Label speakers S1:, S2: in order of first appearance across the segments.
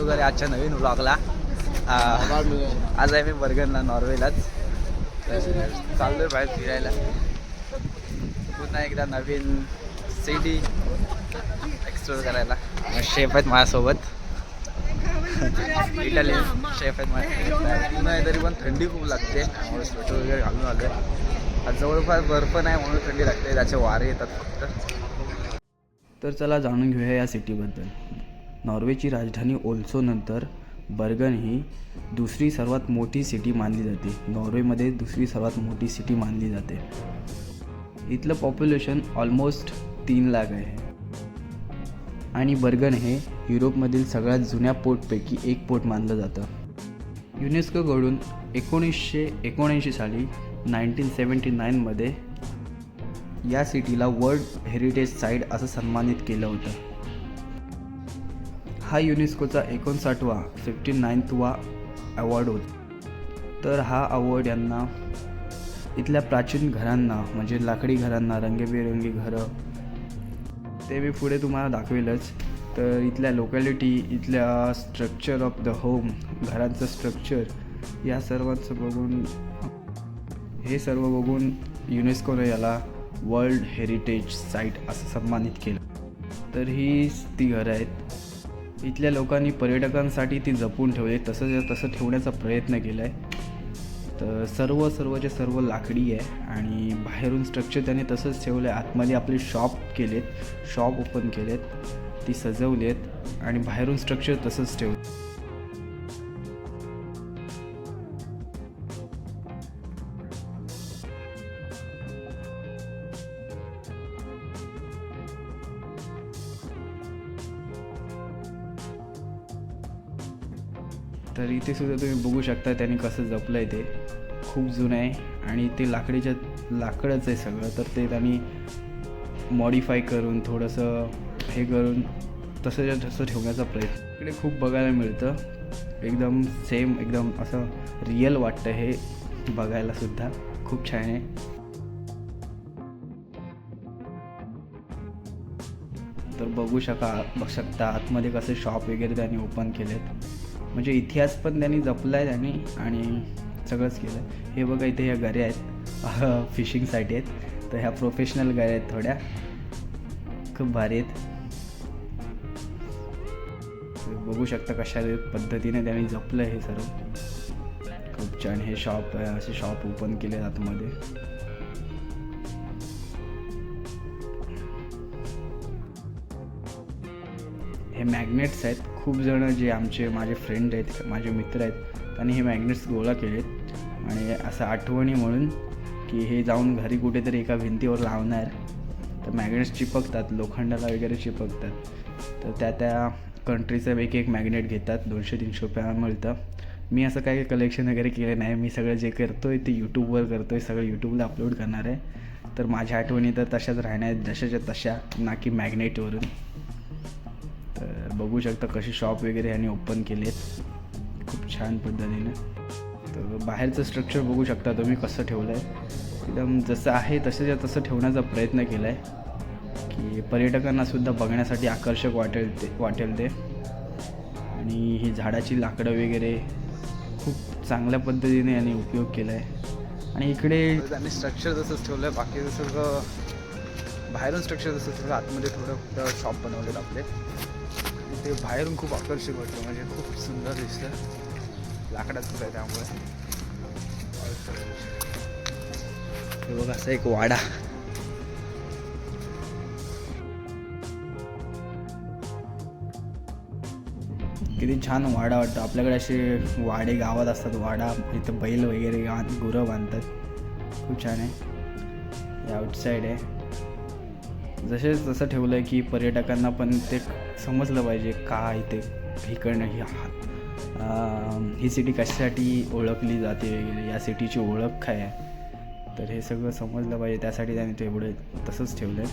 S1: तर चालू करे आजच्या नवीन ब्लॉगला आज आहे मी बर्गनला नॉर्वेलाच. चाललोय बाहेर फिरायला. पुन्हा एकदा नवीन सिटी एक्सप्लोर करायला. शेफ आहेत माझ्यासोबत. इटालियन शेफ आहेत माझ्या. पुन्हा तरी पण थंडी खूप लागते त्यामुळे स्वेटर वगैरे घालून आलो आहे जवळपास बर्फ नाही म्हणून थंडी लागते त्याचे वारे येतात फक्त. तर चला जाणून घेऊया या सिटीबद्दल नॉर्वेची राजधानी ओल्सोनंतर बर्गन ही दुसरी सर्वात मोठी सिटी मानली जाते. नॉर्वेमध्ये दुसरी सर्वात मोठी सिटी मानली जाते. इथलं पॉप्युलेशन ऑलमोस्ट तीन लाख आहे. आणि बर्गन हे युरोपमधील सगळ्यात जुन्या पोर्टपैकी एक पोर्ट मानलं जातं. युनेस्कोकडून एकोणीसशे एकोणऐंशी साली नाईन्टीन सेवन्टी नाईनमध्ये या सिटीला वर्ल्ड हेरिटेज साईट असं सन्मानित केलं होतं. हा युनेस्कोचा एकोणसाठवा फिफ्टी नाईन्थवा अवॉर्ड होता. तर हा अवॉर्ड यांना इथल्या प्राचीन घरांना म्हणजे लाकडी घरांना रंगीबेरंगी घरं ते मी पुढे तुम्हाला दाखवेलच. तर इथल्या लोकॅलिटी इथल्या स्ट्रक्चर ऑफ द होम घरांचं स्ट्रक्चर या सर्वांचं बघून हे सर्व बघून युनेस्कोने याला वर्ल्ड हेरिटेज साईट असं सन्मानित केलं. तर ही ती घरं आहेत. इथल्या लोकांनी पर्यटकांसाठी ती जपून ठेवली. तसं तसं ठेवण्याचा प्रयत्न केला आहे तर सर्व सर्वचे सर्व लाकडी आहे आणि बाहेरून स्ट्रक्चर त्याने तसंच ठेवलं आहे आतमध्ये आपले शॉप केलेत. शॉप ओपन केलेत. ती सजवली आहेत आणि बाहेरून स्ट्रक्चर तसंच ठेवलं तर इथे सुद्धा तुम्ही बघू शकता त्याने कसं जपलं आहे ते. खूप जुनं आहे आणि ते लाकडीच्या लाकडच आहे सगळं. तर ते त्यांनी मॉडिफाय करून थोडंसं हे करून तसंच्या तसं ठेवण्याचा प्रयत्न. इकडे खूप बघायला मिळतं. एकदम सेम एकदम असं रिअल वाटतं हे बघायला सुद्धा. खूप छान आहे. तर बघू शका बघ शकता आतमध्ये कसे शॉप वगैरे त्यांनी ओपन केलेत. म्हणजे इतिहास पण त्यांनी जपला आहे त्यांनी आणि सगळंच केलं हे बघा इथे ह्या गऱ्या आहेत. फिशिंगसाठी आहेत. तर ह्या प्रोफेशनल गऱ्या आहेत थोड्या. खूप भारी आहेत. बघू शकता कशा पद्धतीने त्यांनी जपलं हे सर्व. खूप छान हे शॉप असे शॉप ओपन केले आतमध्ये. हे मॅग्नेट्स आहेत. खूप जणं जे आमचे माझे फ्रेंड आहेत माझे मित्र आहेत त्यांनी हे मॅग्नेट्स गोळा केलेत. आणि असं आठवणी म्हणून की हे जाऊन घरी कुठेतरी एका भिंतीवर लावणार. तर मॅग्नेट्स चिपकतात लोखंडाला वगैरे चिपकतात. तर त्या त्या कंट्रीचं एक एक मॅग्नेट घेतात दोनशे तीनशे रुपयाला मिळतं. मी असं काही कलेक्शन वगैरे केलं नाही. मी सगळं जे करतो आहे ते यूट्यूबवर करतो आहे सगळं यूट्यूबला अपलोड करणार आहे. तर माझ्या आठवणी तर तशाच राहणार आहेत जशाच्या तशा ना की मॅग्नेटवरून बघू शकता कसे शॉप वगैरे यांनी ओपन केले आहेत खूप छान पद्धतीने. तर बाहेरचं स्ट्रक्चर बघू शकता तुम्ही कसं ठेवलं आहे एकदम जसं आहे तसंच्या तसं ठेवण्याचा प्रयत्न केला आहे की पर्यटकांनासुद्धा बघण्यासाठी आकर्षक वाटेल ते वाटेल ते. आणि ही झाडाची लाकडं वगैरे खूप चांगल्या पद्धतीने यांनी उपयोग केला आहे आणि इकडे त्यांनी स्ट्रक्चर जसंच ठेवलं आहे बाकी सगळं बाहेरून स्ट्रक्चर जसं ठेवलं आतमध्ये थोडं शॉप बनवलेलं आपले. ते बाहेरून खूप आकर्षक वाटलं. म्हणजे खूप सुंदर दिसतं लाकडाचंच आहे त्यामुळे. हे बघा असा एक वाडा. किती छान वाडा वाटतो. आपल्याकडे असे वाडे गावात असतात. वाडा इथं बैल वगैरे गुरं बांधतात. खूप छान आहे. आउटसाईड आहे. जसेच तसं ठेवलं आहे की पर्यटकांना पण ते समजलं पाहिजे काय इथे इकडनं ही ही सिटी कशासाठी ओळखली जाते? वगैरे या सिटीची ओळख काय आहे? तर हे सगळं समजलं पाहिजे. त्यासाठी त्याने ते एवढं तसंच ठेवलं आहे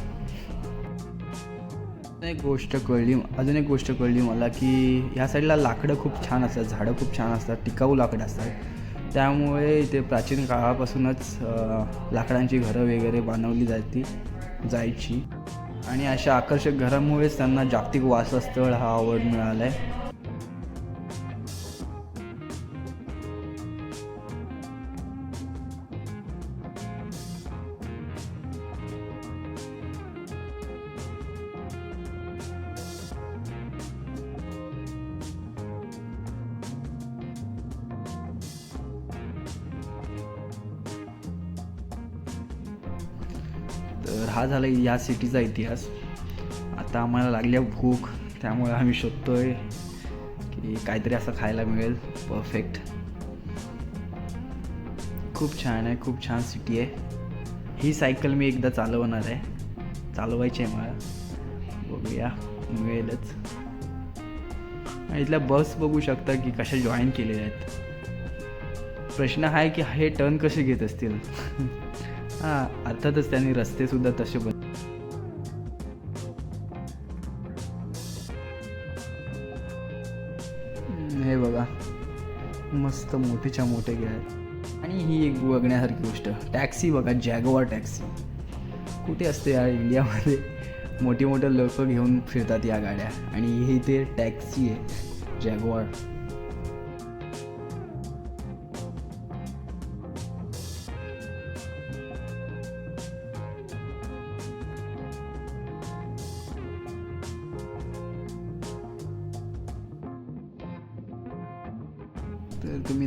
S1: एक गोष्ट कळली अजून एक गोष्ट कळली मला की ह्या साईडला लाकडं खूप छान असतात झाडं खूप छान असतात टिकाऊ लाकडं असतात. त्यामुळे इथे प्राचीन काळापासूनच लाकडांची घरं वगैरे बनवली जाती जायची. आणि अशा आकर्षक घरामुळेच त्यांना जागतिक वासस्थळ हा आवड मिळाला आहे हा झाला या सिटीचा इतिहास. आता आम्हाला लागली आहे भूक त्यामुळे आम्ही शोधतो आहे की काहीतरी असं खायला मिळेल. परफेक्ट खूप छान आहे खूप छान सिटी आहे. ही सायकल मी एकदा चालवणार आहे. चालवायची आहे मला. बघूया मिळेलच. आणि इथल्या बस बघू शकता की कशा जॉईन केलेल्या आहेत. प्रश्न हा आहे की हे टर्न कसे घेत असतील? हां अर्थातच त्यांनी रस्तेसुद्धा तसे बन हे बघा मस्त मोठेच्या मोठे गे आहेत आणि ही एक बघण्यासारखी गोष्ट टॅक्सी बघा जॅगवार टॅक्सी. कुठे असते या इंडियामध्ये? मोठी मोठे लोक घेऊन फिरतात या गाड्या. आणि ही ते टॅक्सी आहे जॅगवार.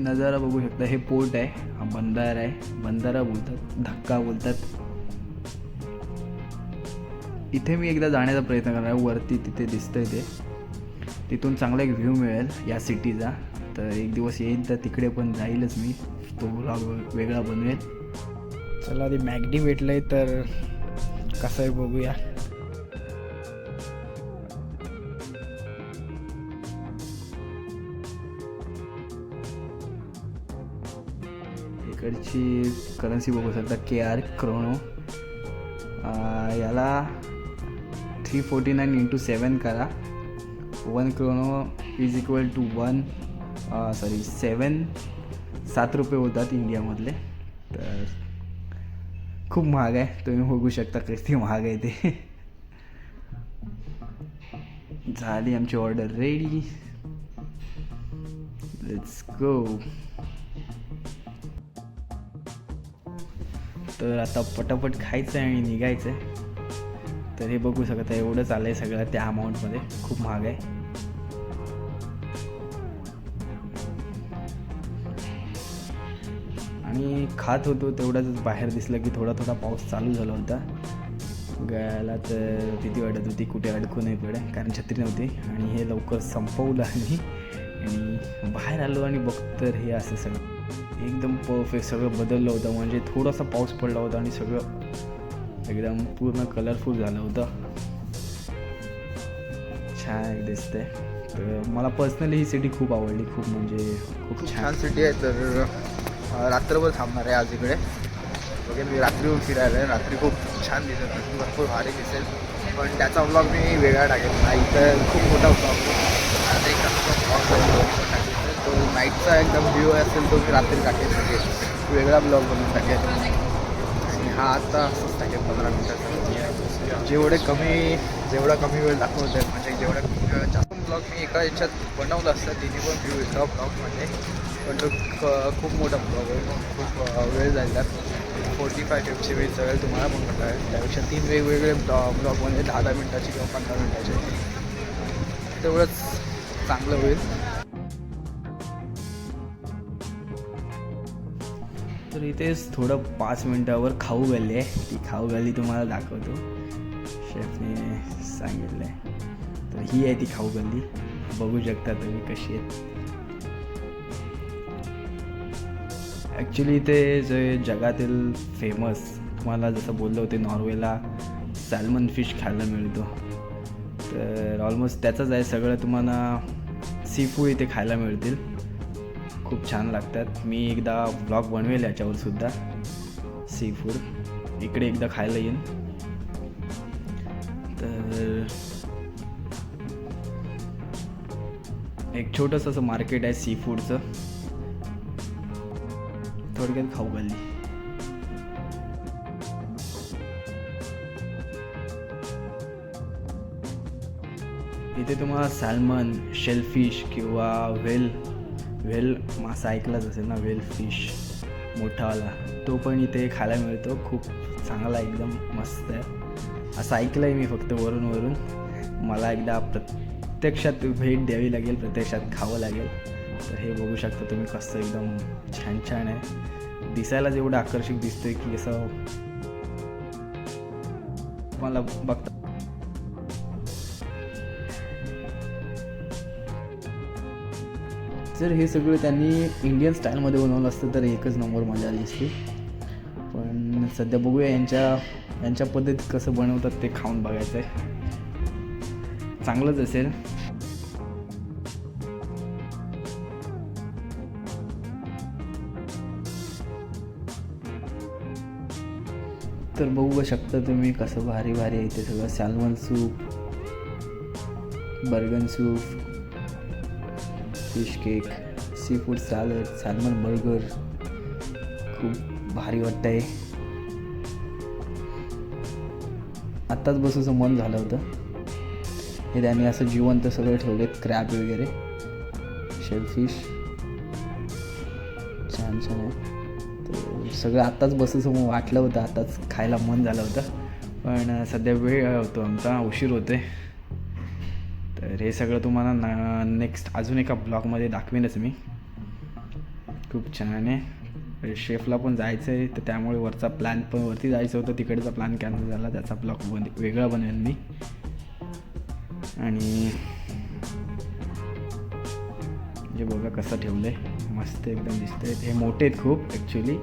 S1: तुम्ही नजारा बघू शकता. हे पोर्ट आहे. हा बंधारा आहे. बंधारा बोलतात. धक्का बोलतात. इथे मी एकदा जाण्याचा प्रयत्न करणार आहे. वरती तिथे दिसतंय ते. तिथून चांगला एक व्ह्यू मिळेल या सिटीचा तर एक दिवस येईल तर तिकडे पण जाईलच मी. तो ब्लॉग वेगळा बनवेल. चला ते मॅगडी भेटलंय तर कसं आहे बघूया. इकडची करन्सी बघू शकता. के आर क्रोनो याला three forty nine into seven करा one krone is equal to one sorry seven सात रुपये होतात इंडियामधले. तर खूप महाग आहे. तुम्ही बघू शकता किती महाग आहे ते. झाली आमची ऑर्डर रेडी लेट्स गो तर आता पटापट खायचं आहे आणि निघायचं आहे तर हे बघू शकता एवढं आलं आहे सगळं त्या अमाऊंटमध्ये खूप महाग आहे. आणि खात होतो तेवढ्याच बाहेर दिसलं की थोडा थोडा पाऊस चालू झाला होता. गळ्याला तर भीती वाटत होती कुठे अडकू नये पुढे कारण छत्री नव्हती. आणि हे लवकर संपवलं आणि आणि बाहेर आलो आणि बघ तर हे असं सगळं. एकदम परफेक्ट सगळं बदललं होतं. म्हणजे थोडासा पाऊस पडला होता आणि सगळं एकदम पूर्ण कलरफुल झालं होतं. छान दिसतंय. तर मला पर्सनली ही सिटी खूप आवडली. खूप म्हणजे खूप छान.
S2: सिटी आहे. तर रात्रभर थांबणार आहे आज इकडे. बघेल मी रात्री फिरायला आहे. रात्री खूप छान दिसत असेल भरपूर भारी दिसेल. पण त्याचा ब्लॉग मी वेगळा टाकेल ना इथं खूप मोठा ब्लॉग तो नाईटचा एकदम व्ह्यू असेल तो मी रात्री टाकेल सगळे वेगळा ब्लॉग बनवून टाकेल. आणि हा आता असंच टाकेल पंधरा मिनटाचा. जेवढे कमी जेवढा कमी वेळ दाखवत आहे म्हणजे जेवढा कमी वेळ जास्त ब्लॉग मी एका याच्यात बनवलं असतं तिने पण व्ह्यू एका ब्लॉगमध्ये पण तो क- खूप मोठा ब्लॉग आहे खूप वेळ जाईल फोर्टी फाय फिफ्टी वेळ जवळ तुम्हाला पण म्हणता येईल. त्यापेक्षा तीन वेगवेगळे ब्लॉग म्हणजे दहा दहा मिनटाचे किंवा पंधरा मिनटाचे. तेवढंच चांगलं होईल.
S1: तर इथेच थोडं पाच मिनटावर खाऊ गल्ली आहे. ती खाऊ गल्ली तुम्हाला दाखवतो. शेफने सांगितलं आहे तर ही आहे ती खाऊ गल्ली. बघू शकता तुम्ही कशी आहे. ॲक्च्युली इथे जे जगातील फेमस तुम्हाला जसं बोललो होते नॉर्वेला सॅल्मन फिश खायला मिळतो. तर ऑलमोस्ट त्याचंच आहे. सगळं तुम्हाला सी फूड इथे खायला मिळतील. खूप छान लागतात. मी एकदा ब्लॉग बनवेल याच्यावर सुद्धा. सी फूड इकडे एकदा खायला येईन. तर एक छोटंसं असं मार्केट आहे सी फूडचं थोडक्यात खाऊ गल्ली इथे तुम्हाला सॅल्मन शेलफिश किंवा व्हेल वेल मासा ऐकलाच असेल ना वेल फिश मोठावाला. तो पण इथे खायला मिळतो. खूप चांगला एकदम मस्त आहे. असं ऐकलं आहे मी फक्त वरून वरून. मला एकदा प्रत्यक्षात भेट द्यावी लागेल प्रत्यक्षात खावं लागेल. तर हे बघू शकता तुम्ही कसं एकदम छान छान आहे. दिसायला जेवढं आकर्षक दिसतंय की असं मला बघता जर हे सगळं त्यांनी इंडियन स्टाईलमध्ये बनवलं असतं तर एकच नंबर मजा आली असते पण सध्या बघूया यांच्या यांच्या पद्धतीत कसं बनवतात ते खाऊन बघायचं आहे चांगलंच असेल. तर बघू शकता तुम्ही कसं भारी भारी आहे ते सगळं. Salmon soup Bergen soup fish cake sea food salad salmon burger खूप भारी वाटतंय. आत्ताच बसूचं मन झालं होतं. हे त्यांनी असं जिवंत सगळं ठेवलेत क्रॅब वगैरे. शेलफिश छान छान आहे. सगळं आत्ताच बसूचं मग वाटलं होतं आत्ताच खायला मन झालं होतं. पण सध्या वेळ होतो आमचा उशीर होते तर हे सगळं तुम्हाला ना नेक्स्ट अजून एका ब्लॉगमध्ये दाखवेनच मी. खूप छान आहे. शेफला पण जायचं आहे तर त्यामुळे वरचा प्लॅन पण वरती जायचं होतं. तिकडचा प्लॅन कॅन्सल झाला त्याचा ब्लॉग बन वेगळा बनवेल मी. आणि जे बघा कसं ठेवलं आहे मस्त एकदम दिसतंय. हे मोठे आहेत खूप ॲक्च्युली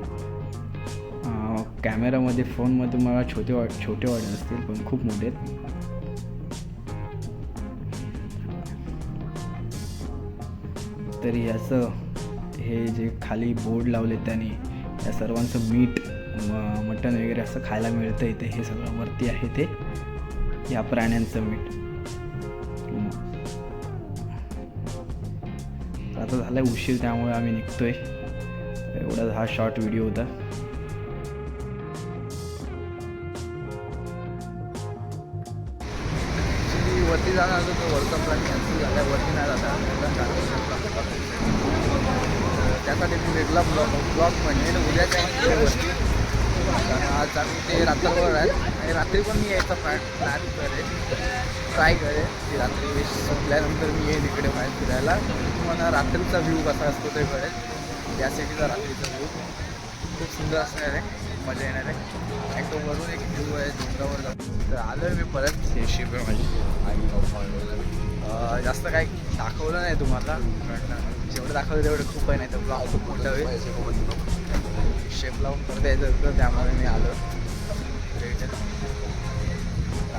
S1: कॅमेरामध्ये फोनमध्ये मला छोटे वाट छोटे वाटत असतील पण खूप मोठे आहेत. तरी याचं हे जे खाली बोर्ड लावले त्याने या सर्वांचं मीठ मटण वगैरे असं खायला मिळतं इथे हे सगळं वरती आहे ते या प्राण्यांचं मीठ. आता झाला आता झालं उशीर त्यामुळे आम्ही निघतोय. एवढा हा शॉर्ट व्हिडिओ होता.
S2: वरती जाणार होतो तो वरचा प्लॅन कॅन्सल झाला वरती नाही जाता त्यासाठी मी वेगळा ब्लॉग ब्लॉग म्हणेन उद्याच्या वरती. आज आम्ही ते रात्रभर आहे आणि रात्री पण मी यायचा प्लॅन प्लॅन करेन. ट्राय करेन. की रात्री संपल्यानंतर मी येईन इकडे बाहेर फिरायला. तुम्हाला रात्रीचा व्ह्यू कसा असतो ते कळेल. या सिटीचा रात्रीचा व्ह्यू खूप सुंदर असणार आहे. मजा येणार आहे. तो वरून एक व्ह्यू आहे डोंगरावर जातो तर आलो मी परत. शिप माझी. अं, जास्त काय दाखवलं नाही तुम्हाला. जेवढं दाखवलं तेवढं खूप आहे नाही तर ब्लॉग खूप मोठं होईल. शेप लावून परत यायचं होतं त्यामुळे मी आलो.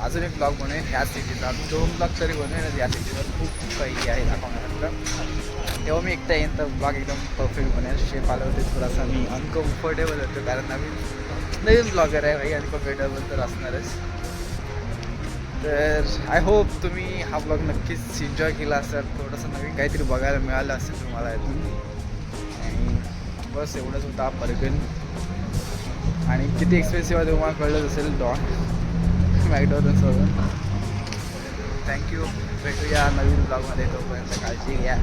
S2: अजून एक ब्लॉग बनवेन ह्या सिटीचा अजून दोन ब्लॉग तरी बनवेन या सिटीवर खूप काही आहे दाखवण्यासारखं तेव्हा मी एकटा येईन तर ब्लॉग एकदम परफेक्ट बनेल. शेप आलं होते थोडासा मी अनकम्फर्टेबल होतो कारण आम्ही नवीन ब्लॉगर आहे भाई अनकम्फर्टेबल तर असणारच. तर आय होप तुम्ही हा ब्लॉग नक्कीच एन्जॉय केला असाल. थोडंसं नवीन काहीतरी बघायला मिळालं असेल तुम्हाला यातून. आणि बस एवढंच होता हा बर्गन आणि किती एक्सपेन्सिव्ह आहे तुम्हाला कळलंच असेल डॉन मॅकडॉनल्ड्सवरून थँक्यू भेटूया नवीन ब्लॉगमध्ये तोपर्यंत. काळजी घ्या.